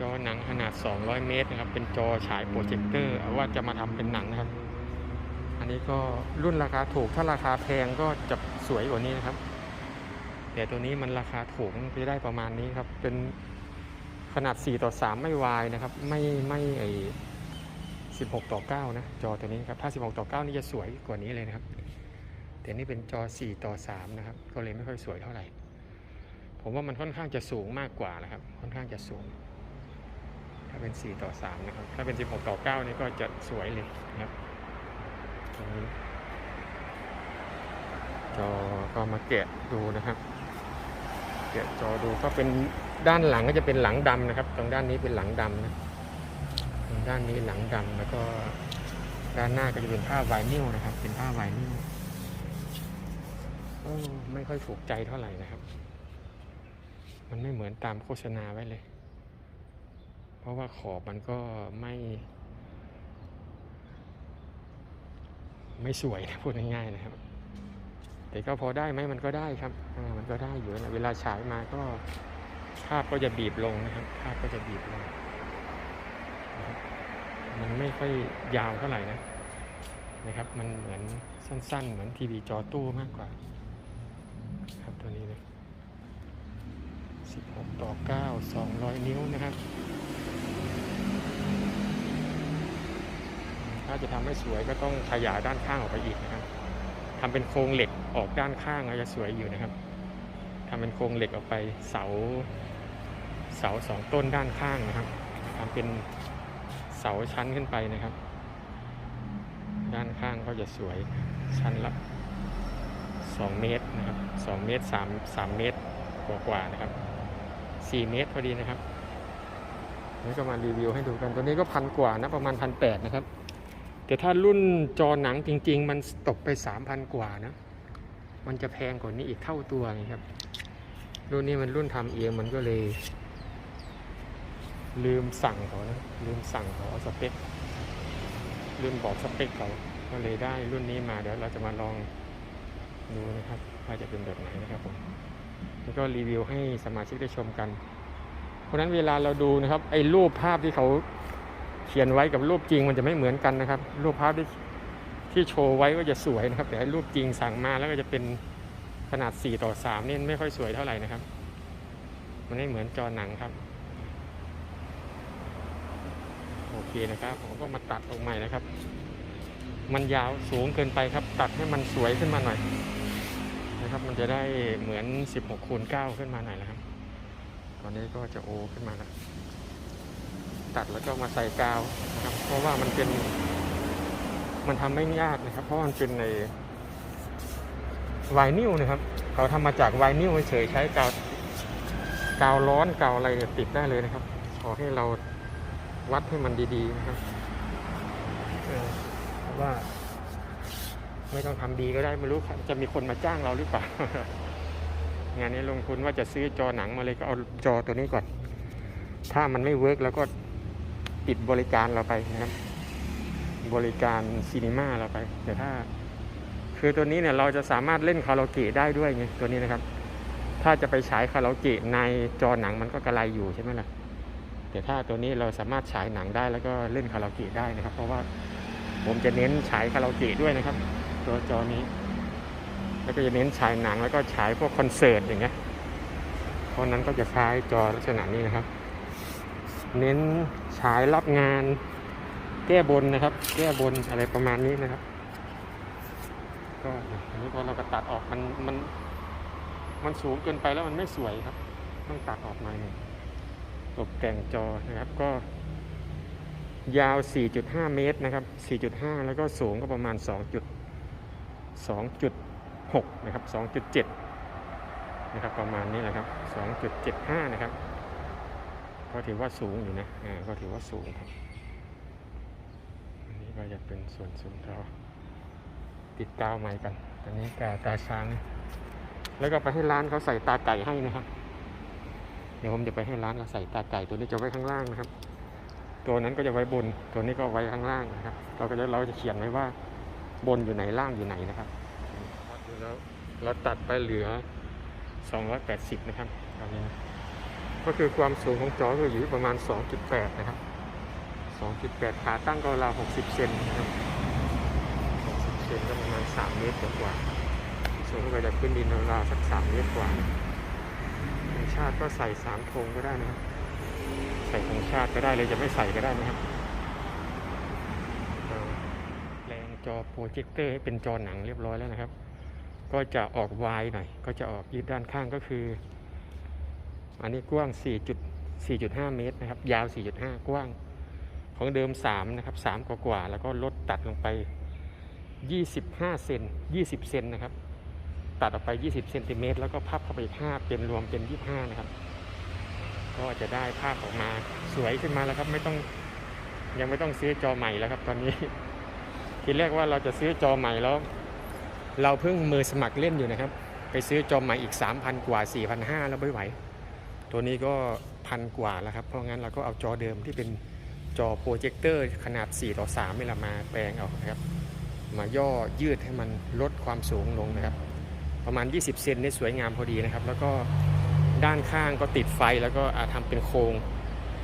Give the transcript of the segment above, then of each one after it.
จอหนังขนาด 200 เมตรนะครับ เป็นจอฉายโปรเจคเตอร์ว่าจะมาทำเป็นหนังนะครับ อันนี้ก็รุ่นราคาถูก ถ้าราคาแพงก็จะสวยกว่านี้นะครับ แต่ตัวนี้มันราคาถูกจะได้ประมาณนี้ครับ เป็นขนาด 4 ต่อ 3 ไม่วายนะครับ ไม่ไม่ไอ16 ต่อ 9 นะ จอตัวนี้ครับ ถ้า 16 ต่อ 9 นี่จะสวยกว่านี้เลยนะครับ แต่นี่เป็นจอ 4 ต่อ 3 นะครับ ก็เลยไม่ค่อยสวยเท่าไหร่ ผมว่ามันค่อนข้างจะสูงมากกว่านะครับ ค่อนข้างจะสูง ถ้าเป็น 4 ต่อ 3 นะครับ ถ้าเป็น 16 ต่อ 9 นี่ก็จะสวยเลยนะครับตรงนี้จอก็มาแกะดูนะครับ แกะจอดูก็เป็นด้านหลังก็จะเป็นหลังดำนะครับ ตรงด้านนี้เป็นหลังดำนะตรงด้านนี้หลังดำแล้วก็ด้านหน้าก็จะเป็นผ้าไวนิลนะครับ เป็นผ้าไวนิลโอ้ไม่ค่อยถูกใจเท่าไหร่นะครับ มันไม่เหมือนตามโฆษณาไว้เลย เพราะว่าขอบมันก็ไม่ ไม่สวยนะพูดง่ายๆนะครับ แต่ก็พอได้ไหมมันก็ได้ครับมันก็ได้อยู่นะเวลาฉายมาก็ภาพก็จะบีบลงนะครับ ภาพก็จะบีบลง มันไม่ค่อยยาวเท่าไหร่นะนะครับ มันเหมือนสั้น ๆ เหมือนทีวีจอตู้มากกว่า ครับตัวนี้เลย16 ต่อ 9 200 นิ้วนะครับ ถ้าจะทำให้สวยก็ต้องขยายด้านข้างออกไปอีกนะครับทำเป็นโครงเหล็กออกด้านข้างอาจจะสวยอยู่นะครับทำเป็นโครงเหล็กออกไปเสา เสาสองต้นด้านข้างนะครับทำเป็นเสาชั้นขึ้นไปนะครับ ด้านข้างก็จะสวยชั้นละ2เมตรนะครับ2เมตร3 3เมตรกว่าๆนะครับ4เมตรพอดีนะครับนี่ก็มารีวิวให้ดูกัน ตัวนี้ก็พันกว่านะประมาณพันแนะครับ แต่ถ้ารุ่นจอหนังจริง ๆ มันตกไป 3,000 กว่านะ มันจะแพงกว่านี้อีกเท่าตัวนะครับ รุ่นนี้มันรุ่นทำเองมันก็เลย ลืมสั่งเขานะ ลืมสั่งเขาเอาสเปคลืมบอกสเปคเขาก็เลยได้รุ่นนี้มาเดี๋ยวเราจะมาลองดูนะครับว่าจะเป็นแบบไหนนะครับผมแล้วก็รีวิวให้สมาชิกได้ชมกัน เพราะฉะนั้นเวลาเราดูนะครับไอ้รูปภาพที่เขา เขียนไว้กับรูปจริงมันจะไม่เหมือนกันนะครับ รูปภาพที่ที่โชว์ไว้ก็จะสวยนะครับ แต่รูปจริงสั่งมาแล้วก็จะเป็นขนาด 4 ต่อ 3 นี่ไม่ค่อยสวยเท่าไหร่นะครับ มันไม่เหมือนจอหนังครับ โอเคนะครับ ผมก็มาตัดออกใหม่นะครับ มันยาวสูงเกินไปครับ ตัดให้มันสวยขึ้นมาหน่อย นะครับ มันจะได้เหมือน 16คูณ9ขึ้นมาหน่อยนะครับ ตอนนี้ก็จะโอขึ้นมาแล้ว ตัดแล้วก็มาใส่กาวนะครับ เพราะว่ามันเป็น มันทำไม่ยากนะครับ เพราะมันเป็นในไวนิลนะครับ เขาทำมาจากไวนิลเฉยใช้กาวกาวร้อนกาวอะไรติดได้เลยนะครับ ขอให้เราวัดให้มันดีๆนะครับเพราะว่าไม่ต้องทำดีก็ได้ไม่รู้จะมีคนมาจ้างเราหรือเปล่างานนี้ลงทุนว่าจะซื้อจอหนังมาเลยก็เอาจอตัวนี้ก่อน ถ้ามันไม่เวิร์กแล้วก็ ปิดบริการเราไปนะครับ บริการซีนีมาเราไป แต่ถ้า คือตัวนี้เนี่ยเราจะสามารถเล่นคาราโอเกะได้ด้วยไงตัวนี้นะครับ ถ้าจะไปฉายคาราโอเกะในจอหนังมันก็กระไรอยู่ใช่ไหมล่ะแต่ถ้าตัวนี้เราสามารถฉายหนังได้แล้วก็เล่นคาราโอเกะได้นะครับ เพราะว่าผมจะเน้นฉายคาราโอเกะด้วยนะครับ ตัวจอนี้ แล้วก็จะเน้นฉายหนังแล้วก็ฉายพวกคอนเสิร์ตอย่างเงี้ยเพราะนั้นก็จะคล้จอลักษณะนี้นะครับ เน้น ฉายรับงาน แก้บนนะครับ แก้บนอะไรประมาณนี้นะครับ ก็อันนี้พอเราก็ตัดออกมันมัน มันสูงเกินไปแล้วมันไม่สวยครับ ต้องตัดออกมาหนึ่งตกแต่งจอนะครับก็ ยาว 4.5 เมตรนะครับ 4.5 แล้วก็สูงก็ประมาณ 2. จุด2.6 นะครับ 2.7 นะครับประมาณนี้แหละครับ 2.75 นะครับ ก็ถือว่าสูงอยู่นะอ่าก็ถือว่าสูงครับ อันนี้ก็จะเป็นส่วนสูงเราติดกาวใหม่กันตอนนี้กาตาช้าง แล้วก็ไปให้ร้านเขาใส่ตาไก่ให้นะครับ เดี๋ยวผมจะไปให้ร้านเขาใส่ตาไก่ตัวนี้จะไว้ข้างล่างนะครับ ตัวนั้นก็จะไว้บน ตัวนี้ก็ไว้ข้างล่างนะครับ เราก็จะเราจะเขียนไว้ว่าบนอยู่ไหนล่างอยู่ไหนนะครับแล้วเราตัดไปเหลือ 280 นะครับตอนนี้นะ ก็คือความสูงของจอก็อยู่ประมาณ 2.8 นะครับ 2.8 ขาตั้งก็ราว60 เซนนะครับ 60 เซนก็ประมาณ 3 เมตรกว่าสูงไปจากพื้นดินราวสัก 3 เมตรกว่าธงชาติก็ใส่3ธงก็ได้นะครับ ใส่ธงชาติก็ได้เลยจะไม่ใส่ก็ได้นะครับแปลงจอโปรเจคเตอร์ให้เป็นจอหนังเรียบร้อยแล้วนะครับ ก็จะออกวายหน่อย ก็จะออกยืดด้านข้างก็คือ อันนี้กว้าง 4.4.5 เมตรนะครับ ยาว 4.5 กว้าง ของเดิม 3 นะครับ 3 กว่ากว่าๆแล้วก็ลดตัดลงไป 25 เซน 20 เซนนะครับ ตัดออกไป 20 เซนติเมตร แล้วก็พับเข้าไปอีก 5 เป็นรวมเป็น 25 นะครับ ก็จะได้ภาพออกมาสวยขึ้นมาแล้วครับ ไม่ต้อง ยังไม่ต้องซื้อจอใหม่แล้วครับ ตอนนี้ ทีแรกว่าเราจะซื้อจอใหม่แล้ว เราเพิ่งมือสมัครเล่นอยู่นะครับ ไปซื้อจอใหม่อีก 3,000 กว่า 4,500 แล้วไม่ไหว ตัวนี้ก็พันกว่าแล้วครับ เพราะงั้นเราก็เอาจอเดิมที่เป็นจอโปรเจคเตอร์ขนาด 4 ต่อ3นี่แหละมาแปลงเอานะครับ มาย่อยืดให้มันลดความสูงลงนะครับ ประมาณ 20 เซนนี่สวยงามพอดีนะครับ แล้วก็ด้านข้างก็ติดไฟแล้วก็อ่าทำเป็นโครง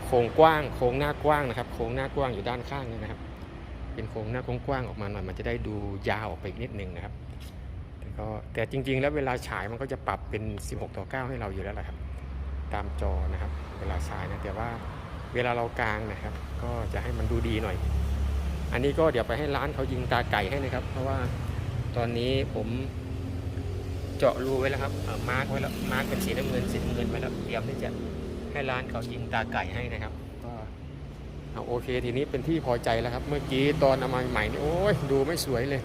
โครงกว้าง โครงหน้ากว้างนะครับ โครงหน้ากว้างอยู่ด้านข้างนี่นะครับ เป็นโครงหน้ากว้างออกมาหน่อยมันจะได้ดูยาวออกไปอีกนิดนึงนะครับแต่ก็แต่จริง ๆ แล้วเวลาฉายมันก็จะปรับเป็น 16 ต่อ 9 ให้เราอยู่แล้วแหละครับ ตามจอนะครับ เวลาฉายนะแต่ว่าเวลาเรากางนะครับ ก็จะให้มันดูดีหน่อย อันนี้ก็เดี๋ยวไปให้ร้านเขายิงตาไก่ให้นะครับ เพราะว่าตอนนี้ผมเจาะรูไว้แล้วครับมาร์กไว้แล้วมาร์กเป็นสีน้ำเงินสีน้ำเงินไว้แล้วเตรียมที่จะให้ร้านเขายิงตาไก่ให้นะครับก็เอาโอเคทีนี้เป็นที่พอใจแล้วครับ เมื่อกี้ตอนเอามาใหม่นี่โอ้ยดูไม่สวยเลย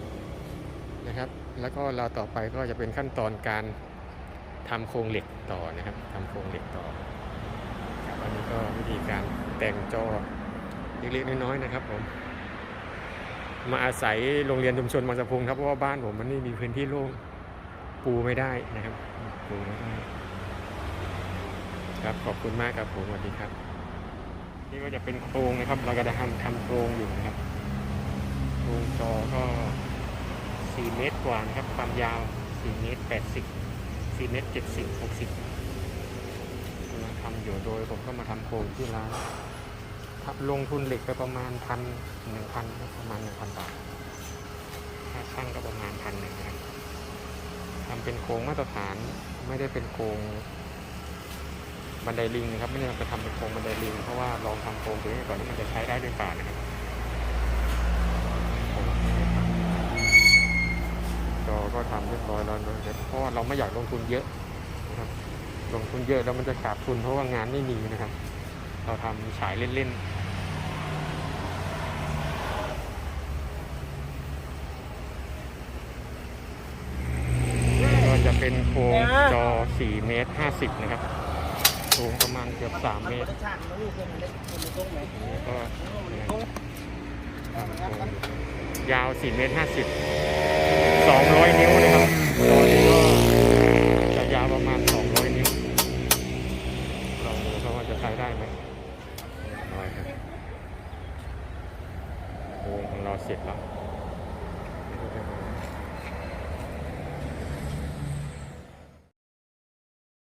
นะครับ แล้วก็เราต่อไปก็จะเป็นขั้นตอนการ ทำโครงเหล็กต่อนะครับทำโครงเหล็กต่อครับอันนี้ก็วิธีการแต่งจอเล็กๆน้อยๆนะครับผมมาอาศัยโรงเรียนชุมชนบางสะพุงครับเพราะว่าบ้านผมมันไม่มีพื้นที่โล่งปูไม่ได้นะครับปูไม่ได้ครับขอบคุณมากครับผมสวัสดีครับ นี่ก็จะเป็นโครงนะครับ เราก็จะทำทำโครงอยู่นะครับโครงจอก็ 4 เมตรกว่านะครับความยาว 4 เมตร 80 4เมตร70 60กำลังทำอยู่โดยผมก็มาทำโครงที่ร้านครับลงทุนเหล็กไปประมาณพันหนึ่งพันประมาณหนึ่งพันบาทค่าช่างก็ประมาณพันหนึ่งนะครับทำเป็นโครงมาตรฐานไม่ได้เป็นโครงบันไดลิงนะครับ ไม่ได้ไปทำเป็นโครงบันไดลิง เพราะว่าลองทำโครงตัวนี้ก่อนที่มันจะใช้ได้ด้วยป่านะครับ จอก็ทำเรียบร้อยแล้วนะครับเพราะว่าเราไม่อยากลงทุนเยอะนะครับ ลงทุนเยอะแล้วมันจะขาดทุนเพราะว่างานไม่มีนะครับ เราทำฉายเล่นๆก็จะเป็นโครงจอ 4 เมตร 50 นะครับ สูงประมาณเกือบ 3 เมตรก็ยาว 4 เมตร 50 200 นิ้วนะครับตอนี้ก็จะยาวประมาณ 200 นิ้วลองดูครับว่าจะใช้ได้ไหมน้อยครับโครงของเราเสร็จแล้ว